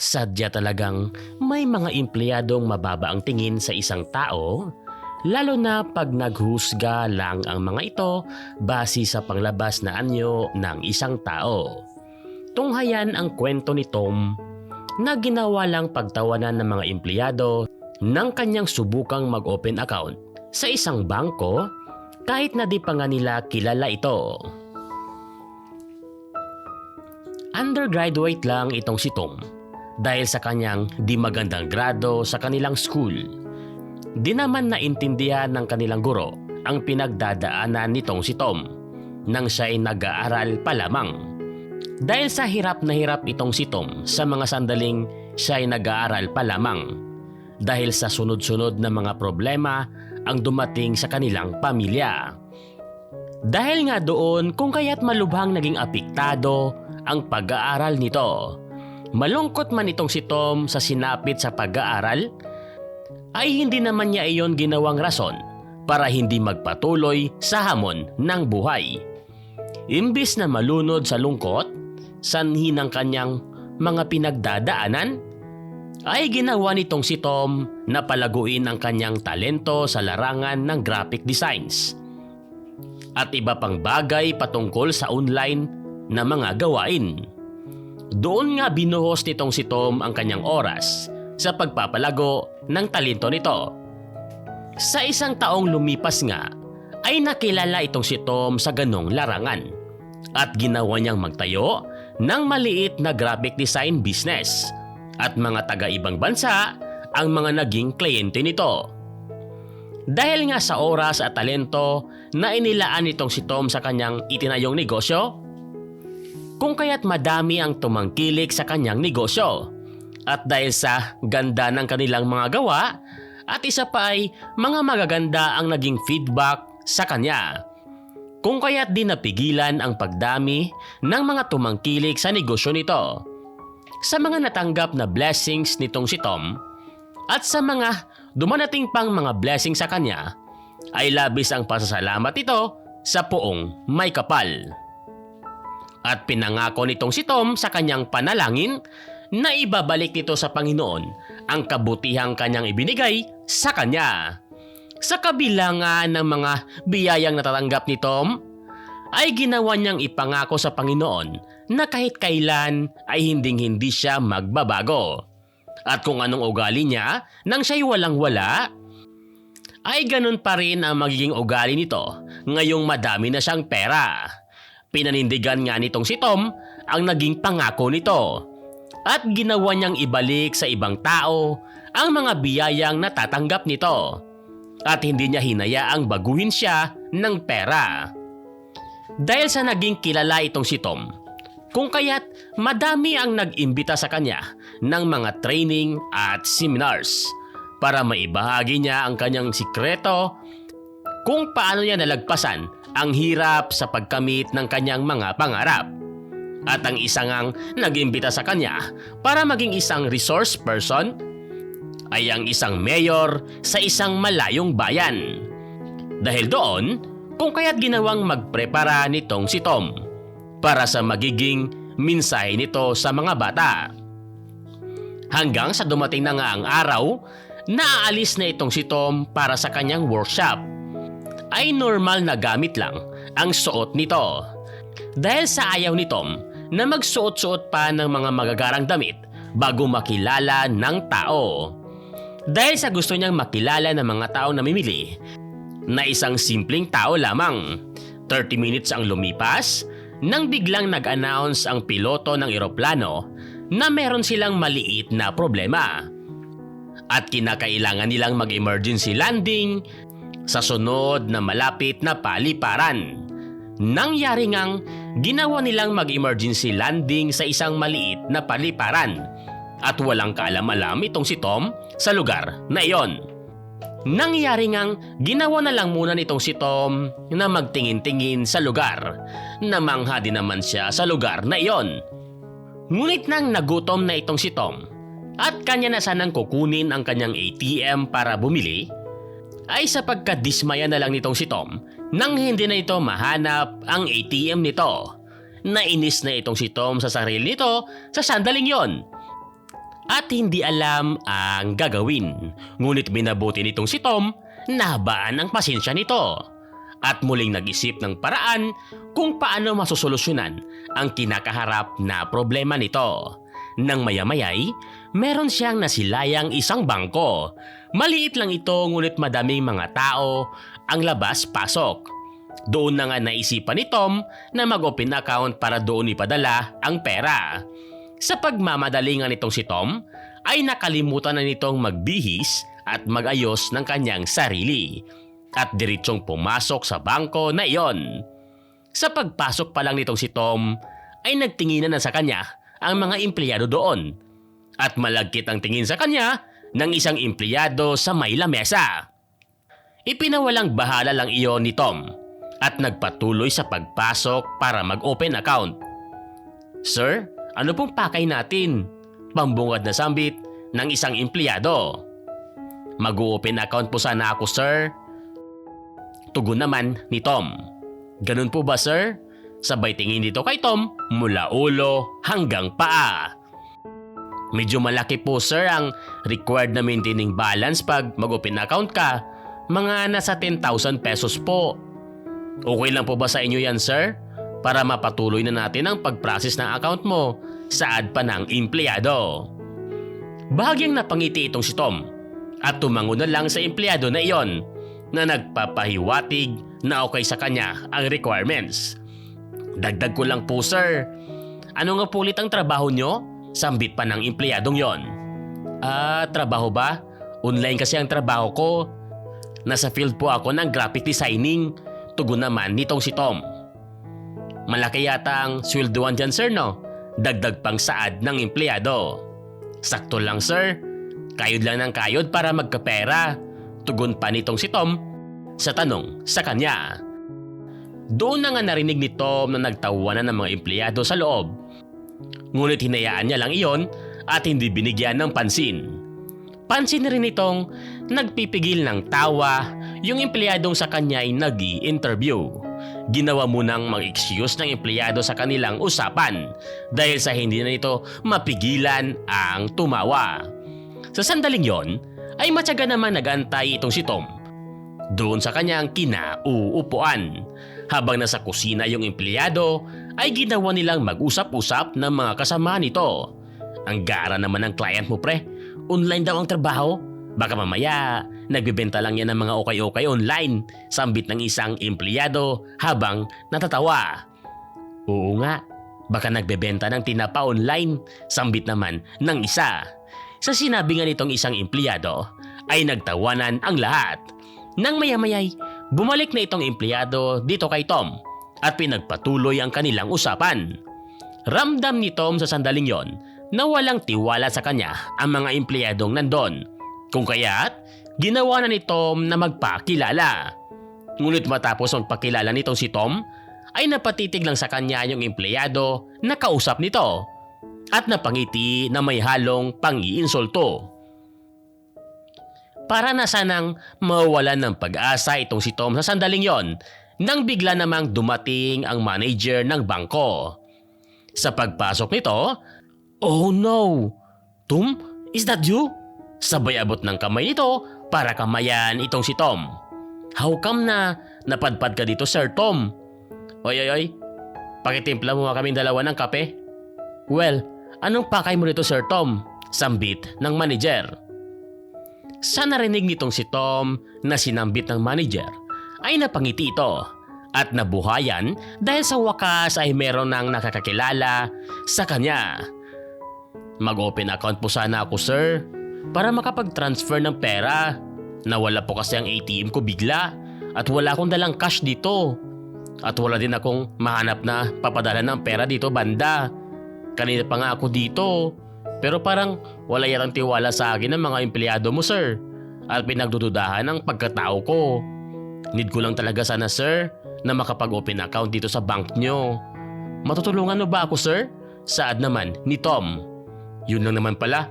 Sadya talagang may mga empleyadong mababa ang tingin sa isang tao, lalo na pag naghusga lang ang mga ito base sa panglabas na anyo ng isang tao. Tunghayan ang kwento ni Tom na ginawa lang pagtawanan ng mga empleyado ng kanyang subukang mag-open account sa isang bangko kahit na di pa nga nila kilala ito. Undergraduate lang itong si Tom dahil sa kanyang di magandang grado sa kanilang school. Di naman naintindihan ng kanilang guro ang pinagdadaanan nitong si Tom nang siya ay nag-aaral pa lamang. Dahil sa hirap na hirap itong si Tom sa mga sandaling siya ay nag-aaral pa lamang. Dahil sa sunod-sunod na mga problema ang dumating sa kanilang pamilya. Dahil nga doon kung kaya't malubhang naging apektado ang pag-aaral nito. Malungkot man itong si Tom sa sinapit sa pag-aaral, ay hindi naman niya iyon ginawang rason para hindi magpatuloy sa hamon ng buhay. Imbis na malunod sa lungkot, sanhi ng kanyang mga pinagdadaanan, ay ginawa nitong si Tom na palaguin ang kanyang talento sa larangan ng graphic designs at iba pang bagay patungkol sa online na mga gawain. Doon nga binuhos nitong si Tom ang kanyang oras sa pagpapalago ng talento nito. Sa isang taong lumipas nga, ay nakilala itong si Tom sa ganong larangan at ginawa niyang magtayo ng maliit na graphic design business at mga taga-ibang bansa ang mga naging kliyente nito. Dahil nga sa oras at talento na inilaan nitong si Tom sa kanyang itinayong negosyo, kung kaya't madami ang tumangkilik sa kanyang negosyo. At dahil sa ganda ng kanilang mga gawa, at isa pa ay mga magaganda ang naging feedback sa kanya. Kung kaya't di napigilan ang pagdami ng mga tumangkilik sa negosyo nito. Sa mga natanggap na blessings nitong si Tom at sa mga dumanating pang mga blessings sa kanya ay labis ang pasasalamat ito sa poong may kapal. At pinangako nitong si Tom sa kanyang panalangin na ibabalik nito sa Panginoon ang kabutihang kanyang ibinigay sa kanya. Sa kabilangan ng mga biyayang natatanggap ni Tom, ay ginawa niyang ipangako sa Panginoon na kahit kailan ay hinding-hindi siya magbabago. At kung anong ugali niya nang siya'y walang-wala, ay ganun pa rin ang magiging ugali nito ngayong madami na siyang pera. Pinanindigan nga nitong si Tom ang naging pangako nito at ginawa niyang ibalik sa ibang tao ang mga biyayang natatanggap nito at hindi niya hinayaang baguhin siya ng pera. Dahil sa naging kilala itong si Tom, kung kaya't madami ang nag-imbita sa kanya ng mga training at seminars para maibahagi niya ang kanyang sikreto kung paano niya nalagpasan ang hirap sa pagkamit ng kanyang mga pangarap. At ang isang ang nag-imbita sa kanya para maging isang resource person ay ang isang mayor sa isang malayong bayan. Dahil doon, kung kaya't ginawang magprepara nitong si Tom para sa magiging mensahe nito sa mga bata. Hanggang sa dumating na nga ang araw na aalis na itong si Tom para sa kanyang workshop. Ay normal na gamit lang ang suot nito. Dahil sa ayaw ni Tom na magsuot-suot pa ng mga magagarang damit bago makilala ng tao. Dahil sa gusto niyang makilala ng mga tao na mimili na isang simpleng tao lamang. 30 minutes ang lumipas nang biglang nag-announce ang piloto ng eroplano na meron silang maliit na problema. At kinakailangan nilang mag-emergency landing sa sunod na malapit na paliparan. Nangyari ngang ginawa nilang mag-emergency landing sa isang maliit na paliparan at walang kaalam-alam itong si Tom sa lugar na iyon. Nangyari ngang ginawa na lang muna nitong si Tom na magtingin-tingin sa lugar. Namangha din naman siya sa lugar na iyon. Ngunit nang nagutom na itong si Tom at kanya na sanang kukunin ang kanyang ATM para bumili, ay sa pagkadismaya na lang nitong si Tom nang hindi na ito mahanap ang ATM nito. Nainis na itong si Tom sa sarili nito sa sandaling yon. at hindi alam ang gagawin. Ngunit minabuti nitong si Tom na habaan ang pasensya nito at muling nag-isip ng paraan kung paano masusolusyonan ang kinakaharap na problema nito. Nang mayamayay, meron siyang nasilayang isang bangko. Maliit lang ito ngunit madaming mga tao ang labas-pasok. Doon na nga naisipan ni Tom na mag-open account para doon ipadala ang pera. Sa pagmamadali nga nitong si Tom, ay nakalimutan na nitong magbihis at magayos ng kanyang sarili at diritsong pumasok sa bangko na iyon. Sa pagpasok pa lang nitong si Tom, ay nagtinginan na sa kanya ang mga empleyado doon at malagkit ang tingin sa kanya ng isang empleyado sa may lamesa. Ipinawalang bahala lang iyon ni Tom at nagpatuloy sa pagpasok para mag-open account. Sir, ano pong pakay natin? Pambungad na sambit ng isang empleyado. Mag-open account po sana ako sir. Tugon naman ni Tom. Ganun po ba sir? Sabay tingin dito kay Tom mula ulo hanggang paa. Medyo malaki po sir ang required na maintaining balance pag mag-open account ka. Mga nasa 10,000 pesos po. Okay lang po ba sa inyo yan sir? Para mapatuloy na natin ang pag-process ng account mo saad pa ng empleyado. Bahagyang napangiti itong si Tom at tumango na lang sa empleyado na iyon na nagpapahiwatig na okay sa kanya ang requirements. Dagdag ko lang po sir, ano nga po ulit ang trabaho nyo? Sambit pa ng empleyadong yon. Ah, trabaho ba? Online kasi ang trabaho ko. Nasa field po ako ng graphic designing. Tugon naman nitong si Tom. Malaki yata ang sweldoan dyan sir no? Dagdag pang saad ng empleyado. Sakto lang sir. Kayod lang ng kayod para magkapera. Tugon pa nitong si Tom sa tanong sa kanya. Doon na nga narinig ni Tom na nagtawanan ng mga empleyado sa loob. Ngunit hinayaan niya lang iyon at hindi binigyan ng pansin. Pansin rin itong nagpipigil ng tawa yung empleyadong sa kanya ay nag interview Ginawa munang mag-excuse ng empleyado sa kanilang usapan dahil sa hindi na ito mapigilan ang tumawa. Sa sandaling yon, ay matyaga naman nagantay itong si Tom. Doon sa kanyang kinauupuan. Habang nasa kusina yung empleyado, ay ginawa nilang mag-usap-usap ng mga kasama nito. Ang gara naman ng client mo pre, online daw ang trabaho. Baka mamaya, nagbebenta lang yan ng mga okay-okay online, sambit ng isang empleyado habang natatawa. Oo nga, baka nagbebenta ng tinapa online, sambit naman ng isa. Sa sinabi nga nitong isang empleyado, ay nagtawanan ang lahat. Nang mayamayay, bumalik na itong empleyado dito kay Tom at pinagpatuloy ang kanilang usapan. Ramdam ni Tom sa sandaling yon na walang tiwala sa kanya ang mga empleyadong nandon. Kung kaya't, ginawa na ni Tom na magpakilala. Ngunit matapos magpakilala nitong si Tom, ay napatitig lang sa kanya yung empleyado na kausap nito at napangiti na may halong pang-iinsulto. Para na sanang mawalan ng pag-asa itong si Tom sa sandaling yon nang bigla namang dumating ang manager ng bangko. Sa pagpasok nito, Oh no! Tom, is that you? Sabay abot ng kamay nito para kamayan itong si Tom. How come na napadpad ka dito Sir Tom? Oy oy oy, pakitimpla mo nga kaming dalawa ng kape. Well, anong pakay mo dito Sir Tom? Sambit ng manager. Sa narinig nitong si Tom na sinambit ng manager ay napangiti ito at nabuhayan dahil sa wakas ay meron ng nakakakilala sa kanya. Mag-open account po sana ako sir para makapag-transfer ng pera. Nawala po kasi ang ATM ko bigla at wala akong dalang cash dito. At wala din akong mahanap na papadala ng pera dito banda. Kanina pa nga ako dito. Pero parang wala yatang tiwala sa akin ng mga empleyado mo sir. At pinagdududahan ang pagkatao ko. Need ko lang talaga sana sir na makapag-open account dito sa bank nyo. Matutulungan mo ba ako sir? Saad naman ni Tom. Yun lang naman pala.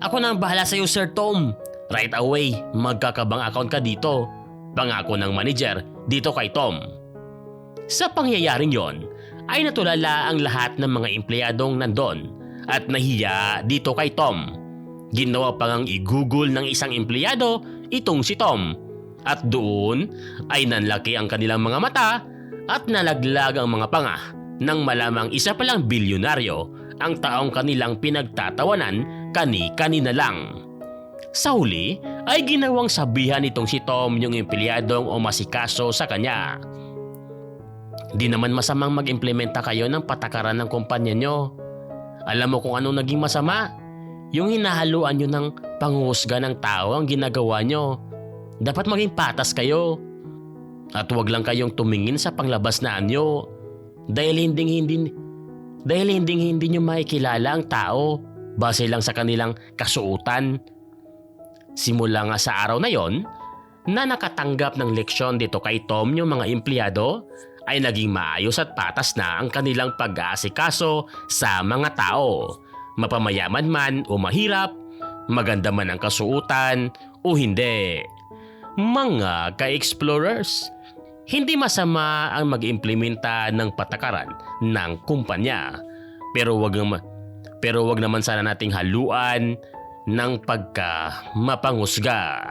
Ako na ang bahala sa iyo Sir Tom. Right away, magkakabang account ka dito. Pangako ng manager dito kay Tom. Sa pangyayaring yon, ay natulala ang lahat ng mga empleyadong nandon at nahiya dito kay Tom. Ginawa pa ngang i-google ng isang empleyado itong si Tom. At doon ay nanlaki ang kanilang mga mata at nalaglag ang mga panga nang malamang isa palang bilyonaryo ang taong kanilang pinagtatawanan kani-kanina lang. Sa huli ay ginawang sabihan itong si Tom yung empleyadong umasikaso sa kanya. Di naman masamang mag-implementa kayo ng patakaran ng kumpanya nyo. Alam mo kung anong naging masama? Yung hinahaluan nyo ng panghusga ng tao ang ginagawa nyo. Dapat maging patas kayo. At huwag lang kayong tumingin sa panglabas na anyo. Dahil hindi hindi dahil hindi hindi nyo makikilala ang tao base lang sa kanilang kasuutan. Simula nga sa araw na yon, na nakatanggap ng leksyon dito kay Tom yung mga empleyado, ay naging maayos at patas na ang kanilang pag-aasikaso sa mga tao. Mapamayaman man o mahirap, maganda man ang kasuutan o hindi. Mga ka-explorers, hindi masama ang mag-implementa ng patakaran ng kumpanya. Pero wag naman, pero wag naman sana nating haluan ng pagka mapanghusga.